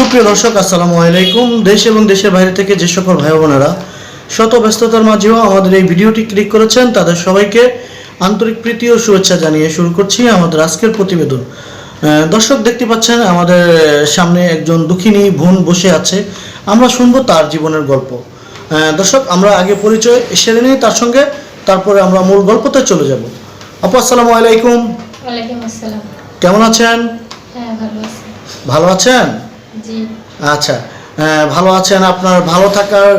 সুপ্রিয় দর্শক আসসালামু আলাইকুম। দেশ এবং দেশের বাইরে থেকে যে সকল ভাই বোনেরা শত ব্যস্ততার মাঝেও আমাদের এই ভিডিওটি ক্লিক করেছেন তাদের সবাইকে আন্তরিক প্রীতি ও শুভেচ্ছা জানিয়ে শুরু করছি আমাদের আজকের প্রতিবেদন। দর্শক দেখতে পাচ্ছেন আমাদের সামনে একজন দুঃখিনী বোন বসে আছে। আমরা শুনব তার জীবনের গল্প। দর্শক আমরা আগে পরিচয় সেরে নিই তার সঙ্গে তারপরে আমরা মূল গল্পতে চলে যাব। আপু আসসালামু আলাইকুম। কেমন আছেন? হ্যাঁ ভালো আছি। ভালো আছেন? আচ্ছা ভালো আছেন আপনার ভালো থাকার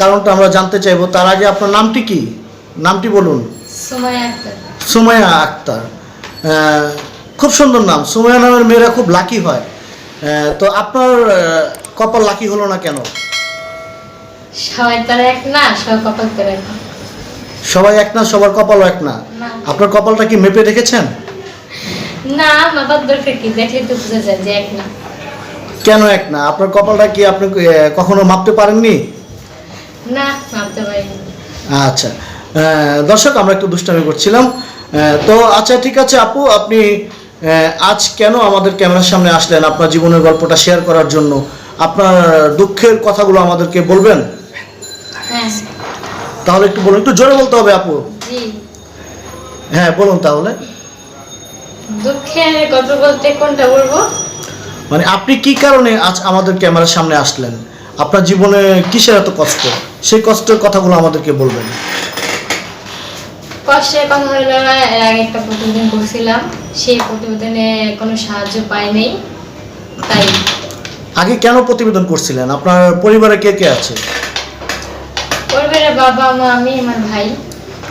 কারণটা আমরা জানতে চাইব। তার আগে আপনার নামটি কি? নামটি বলুন। সময় আক্তার। খুব সুন্দর নাম। সুমাইয়া নামের মেয়েরা খুব লাকি হয়। তো আপনার কপাল লাকি হলো না কেন? সবাই তার এক না সবাই কপাল করে এক সবাই এক না সবার কপালও এক না? আপনার কপালটা কি মেপে রেখেছেন? না মাপার দরকার কি দেখলে তো বোঝা যায় যে এক না। কেন এক না? আপনার কপালটা কি আপনি কখনো মাপতে পারেননি? না মাপতে পারিনি। আচ্ছা। দর্শক আমরা একটু দুষ্টামি করছিলাম। তো আচ্ছা ঠিক আছে আপু আপনি আজ কেন আমাদের ক্যামেরার সামনে আসলেন আপনার জীবনের গল্পটা শেয়ার করার জন্য? আপনার দুঃখের কথাগুলো আমাদেরকে বলবেন? হ্যাঁ। তাহলে একটু বলুন একটু জোরে বলতে হবে আপু। জি। হ্যাঁ বলুন তাহলে। দুঃখের গল্প বলতে কোনটা বলব? মানে আপনি কি কারণে আজ আমাদের ক্যামেরার সামনে আসলেন? আপনার জীবনে কিসের এত কষ্ট? সেই কষ্টের কথাগুলো আমাদেরকে বলবেন। কষ্টের কথা হলো এর আগে একটা প্রতিবেদন করছিলাম। সেই প্রতিবেদনে কোনো সাহায্য পাইনি। তাই আগে কেন প্রতিবেদন করছিলেন? আপনার পরিবারে কে কে আছে? পরিবারের বাবা মা আমি আমার ভাই।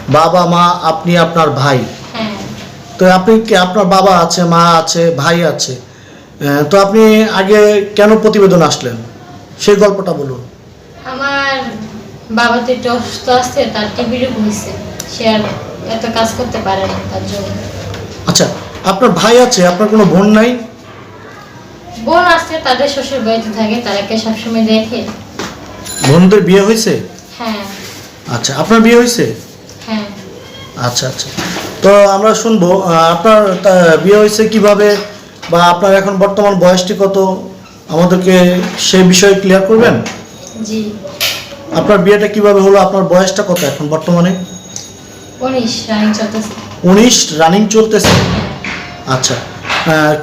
বাবা মা আপনি আপনার ভাই। হ্যাঁ। তো আপনি কি? আপনার বাবা আছে মা আছে ভাই আছে। তো আপনি আগে কেন প্রতিবেদন আসলেন? সেই গল্পটা বলুন। আমার বাবা তো একটু অসুস্থ আছে তার রোগ হয়েছে সে আর এত কাজ করতে পারে না তার জন্য। আচ্ছা আপনার ভাই আছে আপনার কোনো বোন নাই? বোন আসছে তাদের শ্বশুর বাড়িতে থাকে তারাকে সবসময় দেখে। বোনদের বিয়ে হয়েছে হ্যাঁ। আচ্ছা আপনার বিয়ে হয়েছে হ্যাঁ। আচ্ছা আচ্ছা। তো আমরা শুনব আপনার বিয়ে হয়েছে কীভাবে? বা আপনার এখন বর্তমান বয়সটি কত? আমাদেরকে সেই বিষয়ে ক্লিয়ার করবেন? জি। আপনার বিয়েটা কীভাবে হলো? আপনার বয়সটা কত এখন বর্তমানে? উনিশ রানিং চলতেছে। আচ্ছা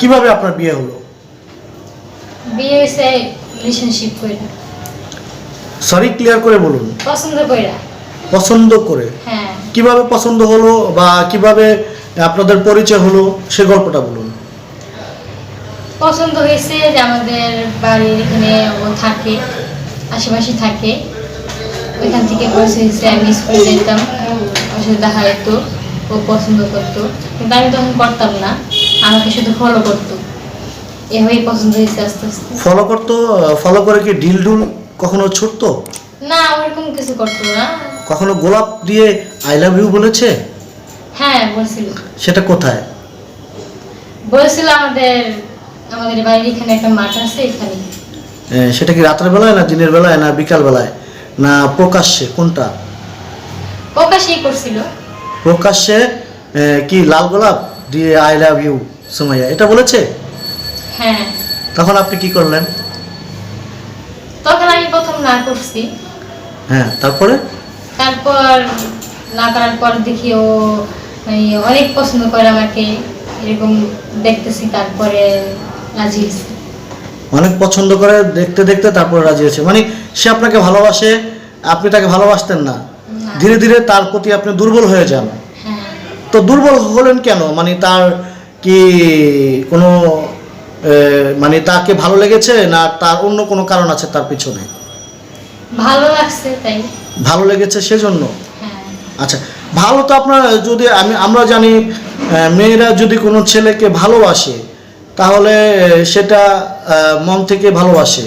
কীভাবে আপনার বিয়ে হলো? বিয়ে রিলেশনশিপ সরি ক্লিয়ার করে বলুন। পছন্দ পছন্দ করে? হ্যাঁ। কীভাবে পছন্দ হলো বা কীভাবে আপনাদের পরিচয় হলো? সে গল্পটা বলুন। পছন্দ হয়েছে যে আমাদের বাড়ির এখানে ও থাকে আশেপাশে থাকে। ওইখান থেকে পরিচয় হয়েছে আমি স্কুলে যেতাম। সাথে দেখা যেত ও পছন্দ করতো। কিন্তু আমি তখন করতাম না আমাকে শুধু ফলো করতো। এভাবেই পছন্দ হয়েছে আস্তে আস্তে। ফলো করতো ফলো করে কি ডিল ডুল কখনো ছুটতো? না ওরকম কিছু করতো না। কখনো গোলাপ দিয়ে আই লাভ ইউ বলেছে? হ্যাঁ বলছিল। সেটা কোথায়? বলছিল আমাদের আমাদের বাড়ির এখানে একটা মাঠ আছে এখানে। সেটা কি রাতের বেলায় না দিনের বেলায় না বিকাল বেলায়? না প্রকাশ্যে কোনটা? প্রকাশই করছিল। প্রকাশ্যে কি লাল গোলাপ? দিয়ে আই লাভ ইউ সুমাইয়া। এটা বলেছে? হ্যাঁ। তখন আপনি কি করলেন? তখন আমি প্রথম না করছি। হ্যাঁ তারপরে? তারপর না করার পর দেখি ও মানে অনেক পছন্দ করে আমাকে। এরকম দেখতেছি তারপরে রাজি হয়েছে অনেক পছন্দ করে দেখতে দেখতে তারপরে রাজি হয়েছে। মানে সে আপনাকে ভালোবাসে আপনি তাকে ভালোবাসতেন না। না। ধীরে ধীরে তার প্রতি আপনি দুর্বল হয়ে যান। হ্যাঁ। তো দুর্বল হলেন কেন? মানে তার কি কোনো মানে তাকে ভালো লেগেছে না তার অন্য কোনো কারণ আছে তার পিছনে? ভালো লাগছে তাই। ভালো লেগেছে সেজন্য? হ্যাঁ। আচ্ছা ভালো তো আপনার যদি আমি আমরা জানি মেয়েরা যদি কোনো ছেলেকে ভালোবাসে তাহলে সেটা মন থেকে ভালোবাসে।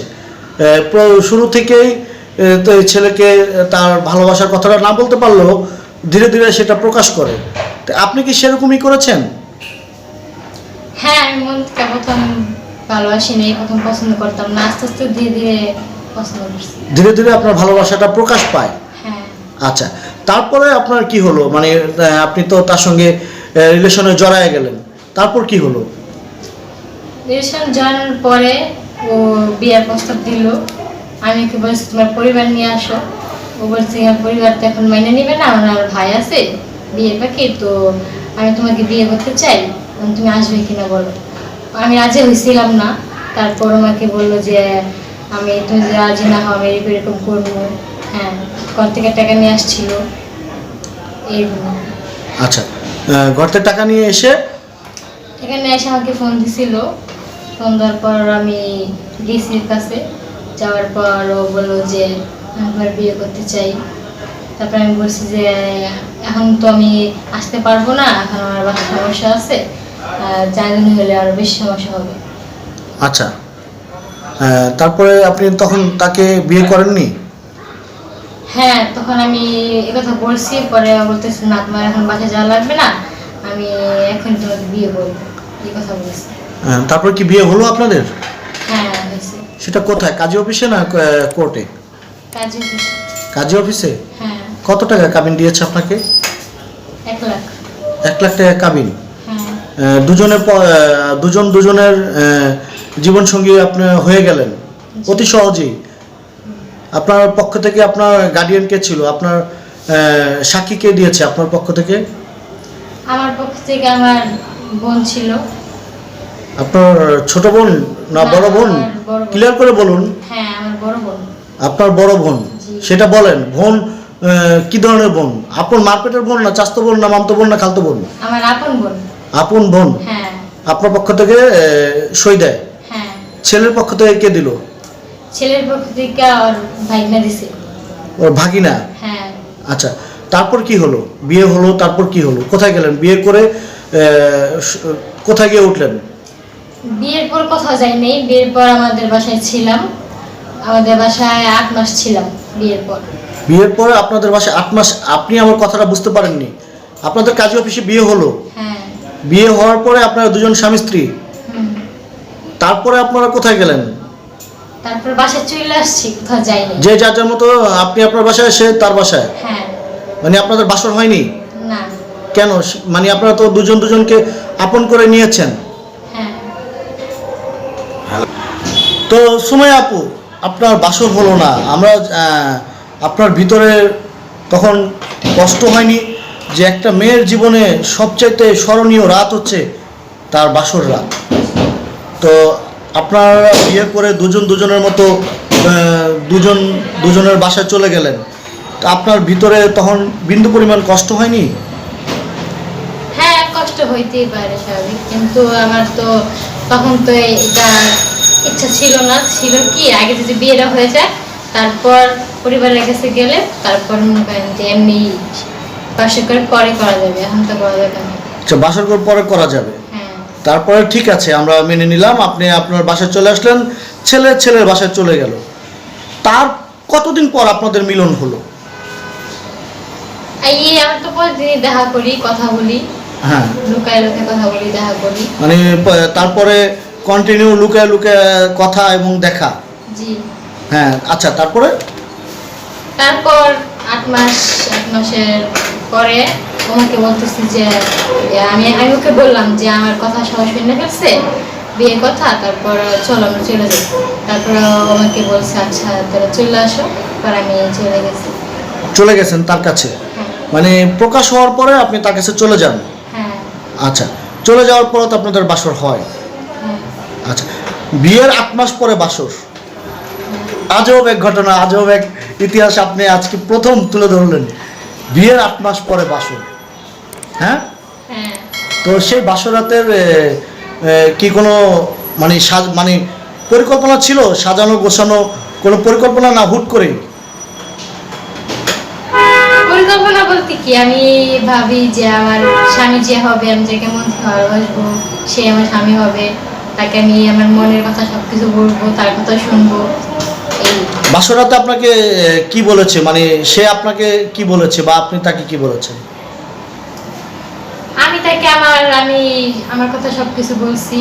শুরু থেকেই তো এই ছেলেকে তার ভালোবাসার কথাটা না বলতে পারলেও ধীরে ধীরে সেটা প্রকাশ করে। আপনি কি সেরকমই করেছেন? হ্যাঁ আমি মন থেকে প্রথম ভালোবাসি নাই প্রথম পছন্দ করতাম না আস্তে আস্তে ধীরে ধীরে পছন্দ করছি। ধীরে ধীরে আপনার ভালোবাসাটা প্রকাশ পায়? হ্যাঁ। আচ্ছা তারপরে আপনার কি হলো? মানে আপনি তো তার সঙ্গে রিলেশনে জড়ায় গেলেন। তারপর কি হলো? রিলেশন জয়েনের পরে ও বিয়ের প্রস্তাব দিল। আমি ওকে বলছি তোমার পরিবার নিয়ে আসো। ও বলছি আমার পরিবার তো এখন মাইনে নেবে না আমার আর ভাই আছে বিয়ের পাখি তো আমি তোমাকে বিয়ে করতে চাই এখন তুমি আসবে কিনা বলো। আমি রাজি হয়েছিলাম না। তারপর আমাকে বলল যে আমি তুমি যে রাজি না হও আমি এরকম এরকম করব। হ্যাঁ ঘর থেকে টাকা নিয়ে আসছিল। এইরকম আচ্ছা থেকে টাকা নিয়ে এসে? এখানে এসে আমাকে ফোন দিছিল। ফোন দেওয়ার পর আমি ওর কাছে যাওয়ার পর ও বলল যে আমি বিয়ে করতে চাই। তারপরে আমি বলছি যে এখন তো আমি আসতে পারব না এখন আমার বাসার সমস্যা আছে জানি হলে আরও বেশি সমস্যা হবে। আচ্ছা। তারপরে আপনি তখন তাকে বিয়ে করেননি? হ্যাঁ তখন আমি কথা বলছি পরে বলতেছে না তোমার এখন বাসায় যাওয়া লাগবে না আমি এখন তোমাকে বিয়ে করব। এই কথা বলছি। তারপরে কি বিয়ে হলো আপনাদের? হ্যাঁ সেটা কোথায়? কাজী অফিসে না কোর্টে? কাজে অফিসে। হ্যাঁ। কত টাকা কাবিন দিয়েছে আপনাকে? এক লাখ। টাকা কাবিন হ্যাঁ। দুজনের দুজন দুজনের জীবন সঙ্গী আপনার হয়ে গেলেন? অতি সহজেই। আপনার পক্ষ থেকে আপনার গার্ডিয়ান কে ছিল? আপনার সাক্ষী কে দিয়েছে আপনার পক্ষ থেকে? আমার পক্ষ থেকে আমার বোন ছিল। আপনার ছোট বোন না বড় বোন? আমার বড় বোন। ক্লিয়ার করে বলুন। হ্যাঁ আমার বড় বোন। আপনার বড় বোন সেটা বলেন বোন কি ধরনের বোন? আপন মারপেটের বোন না চাস্তো বোন না মামতো বোন না খালতো বোন? আমার আপন বোন। আপন বোন? হ্যাঁ। আপনার পক্ষ থেকে সই দেয়? হ্যাঁ। ছেলের পক্ষ থেকে কে দিল? ছেলের পক্ষ থেকে দিছে। ওর ভাগিনা? হ্যাঁ। আচ্ছা তারপর কি হলো? বিয়ে হলো তারপর কি হলো? কোথায় গেলেন? বিয়ে করে কোথায় গিয়ে উঠলেন? বিয়ের পর কোথাও যাই নেই বিয়ের পর আমাদের বাসায় ছিলাম। আমাদের বাসায় আট মাস ছিলাম বিয়ের পর। বিয়ের পরে আপনাদের বাসায় আট মাস আপনি আমার কথাটা বুঝতে পারেননি। আপনাদের কাজী অফিসে বিয়ে হলো। হ্যাঁ। বিয়ে হওয়ার পরে আপনারা দুজন স্বামী স্ত্রী। তারপরে আপনারা কোথায় গেলেন? তারপর বাসায় চলে আসছি কোথাও যাইনি। যে যার যার মতো আপনি আপনার বাসায় সে তার বাসায়। হ্যাঁ। মানে আপনাদের বাসর হয়নি? না। কেন? মানে আপনারা তো দুজন দুজনকে আপন করে নিয়েছেন। তো সময় আপু, আপনার বাসর হলো না। আমরা আপনার ভিতরে তখন কষ্ট হয়নি যে একটা মেয়ের জীবনে সবচাইতে স্মরণীয় রাত হচ্ছে তার বাসর রাত। তো আপনারা বিয়ে করে দুজন দুজনের মতো দুজন দুজনের বাসায় চলে গেলেন। আপনার ভিতরে তখন বিন্দু পরিমাণ কষ্ট হয়নি? হ্যাঁ কষ্ট হইতেই পারে স্বাভাবিক। কিন্তু আমার তো তখন তো এটা ইচ্ছা ছিল না ছিল কি আগে যদি বিয়েটা হয়ে যায় তারপর পরিবারের কাছে গেলে তারপর মনে করেন যে এমনি পাশে করে পরে করা যাবে এখন তো করা যাবে না। আচ্ছা বাসর পরে করা যাবে? হ্যাঁ। তারপরে ঠিক আছে আমরা মেনে নিলাম আপনি আপনার বাসায় চলে আসলেন ছেলে ছেলের বাসায় চলে গেল। তার কতদিন পর আপনাদের মিলন হলো? এই আমরা তো প্রতিদিনই দেখা করি কথা বলি। হ্যাঁ। লুকায় লুকায় কথা বলি দেখা করি। মানে তারপরে কন্টিনিউ লুকায় লুকায় কথা এবং দেখা। জি। হ্যাঁ আচ্ছা তারপরে? তারপর আট মাস আট মাসের পরে ওনাকে বলতেছি যে আমি আমি ওকে বললাম যে আমার কথা সবাই শুনে ফেলছে বিয়ে কথা তারপর চলো আমরা চলে যাই। তারপর আমাকে বলছে আচ্ছা তাহলে চলে আসো পর আমি চলে গেছি। চলে গেছেন তার কাছে? হ্যাঁ। মানে প্রকাশ হওয়ার পরে আপনি তার কাছে চলে যান? আচ্ছা চলে যাওয়ার পরে তো আপনাদের বাসর হয়। আচ্ছা বিয়ের আট মাস পরে বাসর। আজব এক ঘটনা আজব এক ইতিহাস আপনি আজকে প্রথম তুলে ধরলেন। বিয়ের আট মাস পরে বাসর। হ্যাঁ? হ্যাঁ। তো সেই বাসরাতের কি কোনো মানে সাজ মানে পরিকল্পনা ছিল? সাজানো গোছানো কোনো পরিকল্পনা না হুট করেই? বলতে কি? আমি ভাবি যে আমার স্বামী যে হবে আমি যে কেমন ভালোবাসবো সে আমার স্বামী হবে তাকে আমি আমার মনের কথা সবকিছু বলব তার কথা শুনব বাসরাতে আপনাকে কি বলেছে? মানে সে আপনাকে কি বলেছে বা আপনি তাকে কি বলেছেন? আমি তাকে আমার আমি আমার কথা সব কিছু বলছি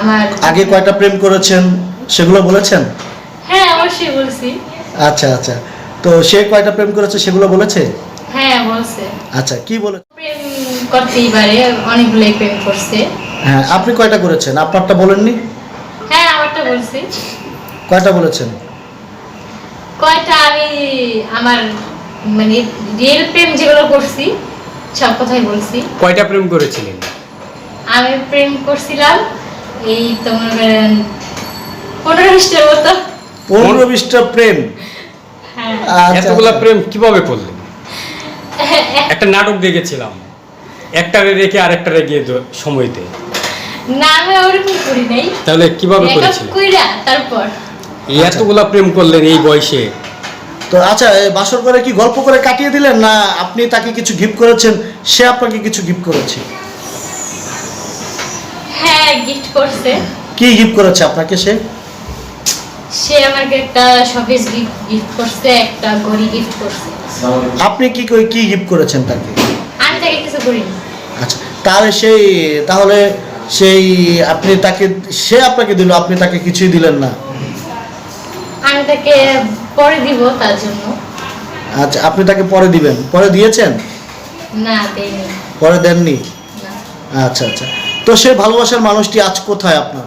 আমার আগে কয়টা প্রেম করেছেন? সেগুলো বলেছেন? হ্যাঁ অবশ্যই বলছি। আচ্ছা আচ্ছা। তো সে কয়টা প্রেম করেছে সেগুলো বলেছে? হ্যাঁ বলছে। আচ্ছা কি বলে? প্রেম করতেই পারে অনেকগুলোই প্রেম করছে। হ্যাঁ আপনি কয়টা করেছেন? আপনারটা বলেননি? হ্যাঁ আমারটা বলছি। কয়টা বলেছেন? কয়টা আমি আমার মানে রিয়েল প্রেম যেগুলো করছি সব কথাই বলছি। কয়টা প্রেম করেছিলেন? আমি প্রেম করছিলাম এই তো মনে করেন পনেরো বিশটার মতো। পনেরো বিশটা প্রেম? হ্যাঁ। আচ্ছা, এতগুলা আচ্ছা। প্রেম কীভাবে করলেন? একটা নাটক দেখেছিলাম। একটারে রেখে আরেকটারে গিয়ে দ- সময় দেয় না আমি ওরকম করি নাই। তাহলে কীভাবে করেছিলেন কইরা তারপর। এতগুলা প্রেম করলেন এই বয়সে। তো আচ্ছা এই বাসর করে কি গল্প করে কাটিয়ে দিলেন না আপনি তাকে কিছু গিফট করেছেন সে আপনাকে কিছু গিফট করেছে? হ্যাঁ গিফট করছে। কি গিফট করেছে আপনাকে সে? সে আমাকে একটা শপিস গিফট করছে একটা ঘড়ি গিফট করছে। আপনি কি কই- কি গিফট করেছেন তাকে? আমি তাকে কিছু করিনি। আচ্ছা তাহলে সেই তাহলে সেই আপনি তাকে সে আপনাকে দিল আপনি তাকে কিছুই দিলেন না? আমি তাকে পরে দিব তার জন্য। আচ্ছা আপনি তাকে পরে দিবেন? পরে দিয়েছেন? না দেয়নি পরে দেননি? আচ্ছা আচ্ছা। তো সে ভালোবাসার মানুষটি আজ কোথায় আপনার?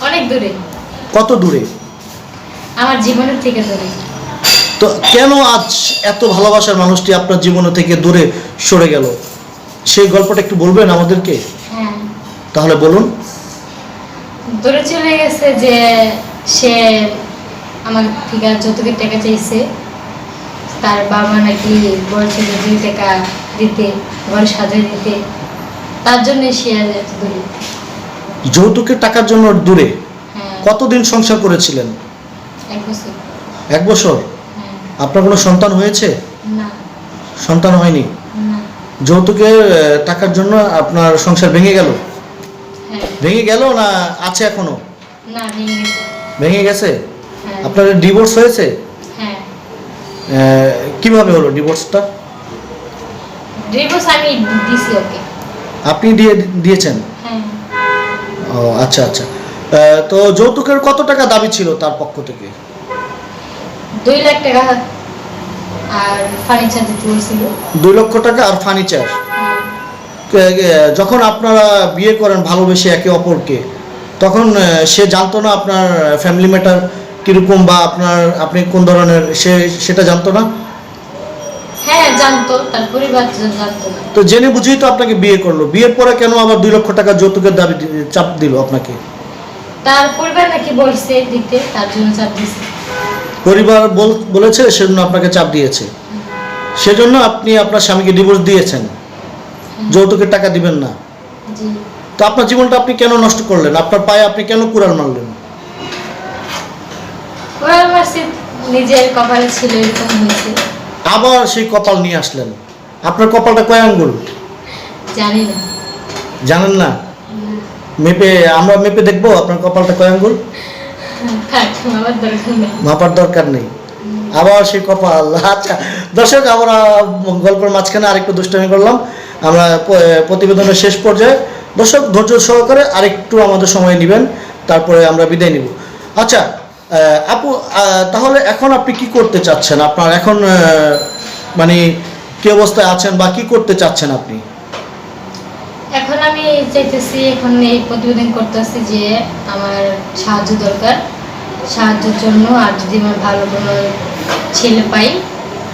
অনেক দূরে। কত দূরে? আমার জীবনের থেকে দূরে। তো কেন আজ এত ভালোবাসার মানুষটি আপনার জীবন থেকে দূরে সরে গেল? সেই গল্পটা একটু বলবেন আমাদেরকে? হ্যাঁ। তাহলে বলুন। দূরে চলে গেছে যে সে আমার থেকে যতটুকু টাকা চাইছে তার বাবা নাকি বলছে যে দুই টাকা দিতে ঘর সাজিয়ে দিতে তার জন্য সে আজ এত দূরে। যৌতুকের টাকার জন্য দূরে? কতদিন সংসার করেছিলেন? এক বছর। হ্যাঁ। আপনার কোনো সন্তান হয়েছে? না। সন্তান হয়নি? যৌতুকের টাকার জন্য আপনার সংসার ভেঙে গেল? হ্যাঁ। ভেঙে গেল না আছে এখনও? ভেঙে গেছে। হ্যাঁ। আপনার ডিভোর্স হয়েছে? হ্যাঁ। কীভাবে হলো ডিভোর্সটা? ডিভোর্স আমি দিছি ওকে। আপনি দিয়ে দিয়েছেন? ও আচ্ছা আচ্ছা। তো যৌতুকের কত টাকা দাবি ছিল তার পক্ষ থেকে? দুই লাখ টাকা আর ফার্নিচার দিতে বলছিল দুই লক্ষ টাকা আর ফার্নিচার হ্যাঁ। যখন আপনারা বিয়ে করেন ভালোবেসে একে অপরকে তখন সে জানতো না আপনার ফ্যামিলি ম্যাটার কীরকম বা আপনার আপনি কোন ধরনের সে সেটা জানতো না? হ্যাঁ জানতো তার পরিবার জানতো তো জেনে বুঝেই তো আপনাকে বিয়ে করল। বিয়ের পরে কেন আবার দুই লক্ষ টাকা যৌতুকের দাবি চাপ দিল আপনাকে? তার পরিবার নাকি বলছে দিতে তার জন্য চাপ পরিবার বলেছে সেজন্য আপনাকে চাপ দিয়েছে। সেজন্য আপনি আপনার স্বামীকে ডিভোর্স দিয়েছেন। যৌতুকের টাকা দিবেন না। তো আপনার জীবনটা আপনি কেন নষ্ট করলেন? আপনার পায়ে আপনি কেন কুড়াল মারলেন? ওরা আমার নিজের কপালে ছিল এরকম হয়েছে। আবার সেই কপাল নিয়ে আসলেন। আপনার কপালটা কয় আঙ্গুল? জানি না। জানেন না? মেপে আমরা মেপে দেখব আপনার কপালটা কয় আঙ্গুল? দরকার নেই। মাপার দরকার নেই। আবার সেই কপাল আচ্ছা। দর্শক আমরা গল্পের মাঝখানে আরেকটু দুষ্টামি করলাম। আমরা প্রতিবেদনের শেষ পর্যায়ে। দর্শক ধৈর্য সহকারে আরেকটু আমাদের সময় নেবেন তারপরে আমরা বিদায় নিব। আচ্ছা আপু তাহলে এখন আপনি কি করতে চাচ্ছেন? আপনার এখন মানে কি অবস্থায় আছেন বা কি করতে চাচ্ছেন আপনি? এখন আমি চাইতেছি এখন এই প্রতিবেদন করতেছি যে আমার সাহায্য দরকার। সাহায্যের জন্য আর যদি আমার ভালো কোনো ছেলে পাই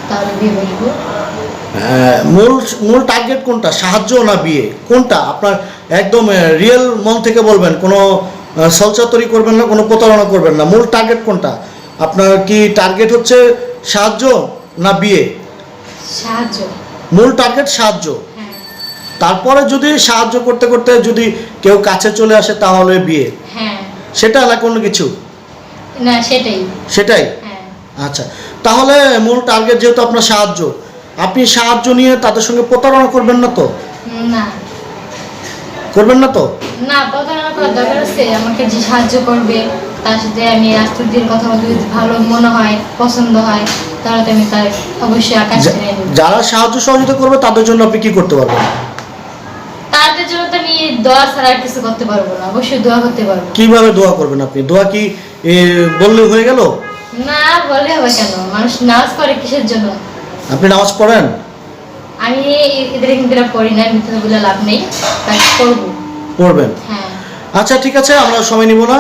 তাহলে বিয়ে বলব আহ, মূল মূল টার্গেট কোনটা? সাহায্য না বিয়ে? কোনটা? আপনার একদম রিয়েল মন থেকে বলবেন কোনো আহ, ছলচাতুরি করবেন না কোনো প্রতারণা করবেন না। মূল টার্গেট কোনটা? আপনার কি টার্গেট হচ্ছে সাহায্য না বিয়ে? সাহায্য। মূল টার্গেট সাহায্য। হ্যাঁ তারপরে যদি সাহায্য করতে করতে যদি কেউ কাছে চলে আসে তাহলে বিয়ে? হ্যাঁ। সেটা না কোনো কিছু? না সেটাই। সেটাই? হ্যাঁ। আচ্ছা তাহলে মূল টার্গেট যেহেতু আপনার সাহায্য আপনি সাহায্য নিয়ে তাদের সঙ্গে প্রতারণা করবেন না তো? না। করবেন না তো? না প্রতারণা করার দরকার আছে। আমাকে যে সাহায্য করবে তার সাথে আমি ধীরে কথা বলতে যদি ভালো মনে হয় পছন্দ হয় তাহলে আমি তার অবশ্যই আকাশ যারা সাহায্য সহযোগিতা করবে তাদের জন্য আপনি কি করতে পারবেন? তাদের জন্য তো আমি দোয়া ছাড়া কিছু করতে পারব না। অবশ্যই দোয়া করতে পারব। কীভাবে দোয়া করবেন আপনি? দোয়া কি বললে হয়ে গেল? না বলে হবে কেন? মানুষ নামাজ পড়ে কিসের জন্য? আপনি নামাজ পড়েন? আমি এদের কিন্তু পড়ি না মিথ্যা বলে লাভ নেই। তাই করব পড়বেন? হ্যাঁ। আচ্ছা ঠিক আছে আমরা সময় নিব না।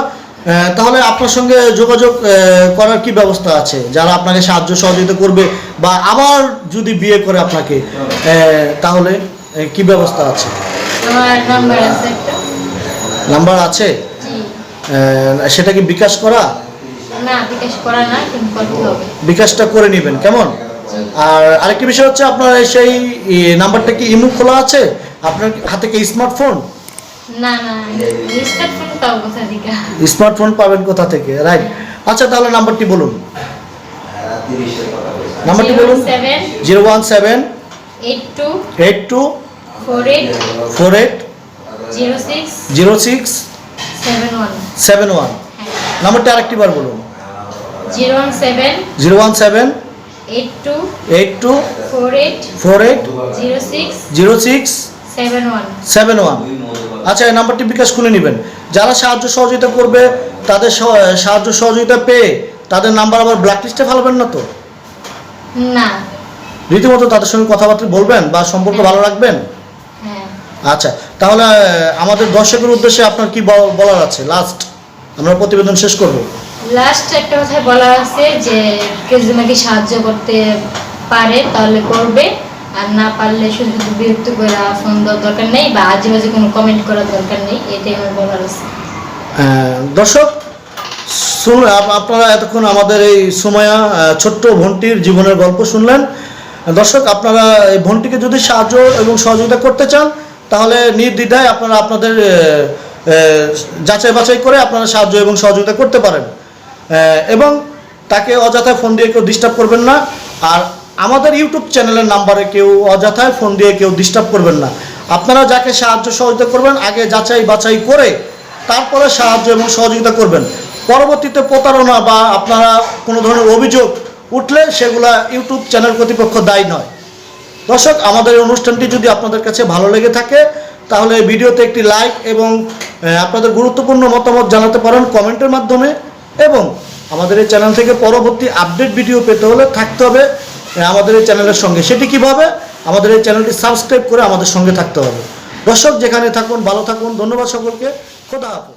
তাহলে আপনার সঙ্গে যোগাযোগ করার কি ব্যবস্থা আছে? যারা আপনাকে সাহায্য সহযোগিতা করবে বা আবার যদি বিয়ে করে আপনাকে তাহলে কি ব্যবস্থা আছে? আমার নাম্বার আছে একটা। নাম্বার আছে? সেটা কি বিকাশ করা? না বিকাশ করা না কিন্তু করতে হবে। বিকাশটা করে নেবেন কেমন? আর আরেকটি বিষয় হচ্ছে আপনার সেই নাম্বারটা কি ইমু খোলা আছে? আপনার হাতে কি স্মার্টফোন না না স্মার্টফোন পাবো কোথা থেকে? স্মার্টফোন পাবেন কোথা থেকে? রাইট আচ্ছা তাহলে নাম্বারটি বলুন। নাম্বারটি বলুন। Zero one seven eight two eight two four eight zero six seven one নাম্বারটা আরেকটি বার বলুন। Zero one seven zero one seven eight two eight two four eight four eight zero six zero six seven one seven one আচ্ছা এই নাম্বারটি বিকাশ খুলে নেবেন। যারা সাহায্য সহযোগিতা করবে তাদের সাহায্য সহযোগিতা পেয়ে তাদের নাম্বার আবার ব্ল্যাক লিস্টে ফেলবেন না তো? না। রীতিমতো তাদের সঙ্গে কথাবার্তা বলবেন বা সম্পর্ক ভালো রাখবেন? হ্যাঁ আচ্ছা তাহলে আমাদের দর্শকের উদ্দেশ্যে আপনার কি বল- বলার আছে? লাস্ট আমরা প্রতিবেদন শেষ করব। লাস্ট একটা কথা বলা আছে যে কেউ যদি সাহায্য করতে পারে তাহলে করবে। আর না পারলে শুধু বিরক্ত করে ফোন দেওয়ার দরকার নেই বা আজে বাজে কোনো কমেন্ট করার দরকার নেই এটাই আমার বলার আছে। দর্শক আপনারা এতক্ষণ আমাদের এই সময়া ছোট্ট ভন্টির জীবনের গল্প শুনলেন। দর্শক আপনারা এই ভন্টিকে যদি সাহায্য এবং সহযোগিতা করতে চান তাহলে নির্দ্বিধায় আপনারা আপনাদের যাচাই বাছাই করে আপনারা সাহায্য এবং সহযোগিতা করতে পারেন। এবং তাকে অযথায় ফোন দিয়ে কেউ ডিস্টার্ব করবেন না। আর আমাদের ইউটিউব চ্যানেলের নাম্বারে কেউ অযথায় ফোন দিয়ে কেউ ডিস্টার্ব করবেন না। আপনারা যাকে সাহায্য সহযোগিতা করবেন, আগে যাচাই বাছাই করে তারপরে সাহায্য এবং সহযোগিতা করবেন। পরবর্তীতে প্রতারণা বা আপনারা কোনো ধরনের অভিযোগ উঠলে সেগুলা ইউটিউব চ্যানেল কর্তৃপক্ষ দায়ী নয়। দর্শক, আমাদের অনুষ্ঠানটি যদি আপনাদের কাছে ভালো লেগে থাকে, তাহলে ভিডিওতে একটি লাইক এবং আপনাদের গুরুত্বপূর্ণ মতামত জানাতে পারেন কমেন্টের মাধ্যমে এবং আমাদের এই চ্যানেল থেকে পরবর্তী আপডেট ভিডিও পেতে হলে থাকতে হবে আমাদের এই চ্যানেলের সঙ্গে। সেটি কীভাবে? আমাদের এই চ্যানেলটি সাবস্ক্রাইব করে আমাদের সঙ্গে থাকতে হবে। দর্শক, যেখানে থাকুন, ভালো থাকুন। ধন্যবাদ সকলকে। খোদা হাফেজ।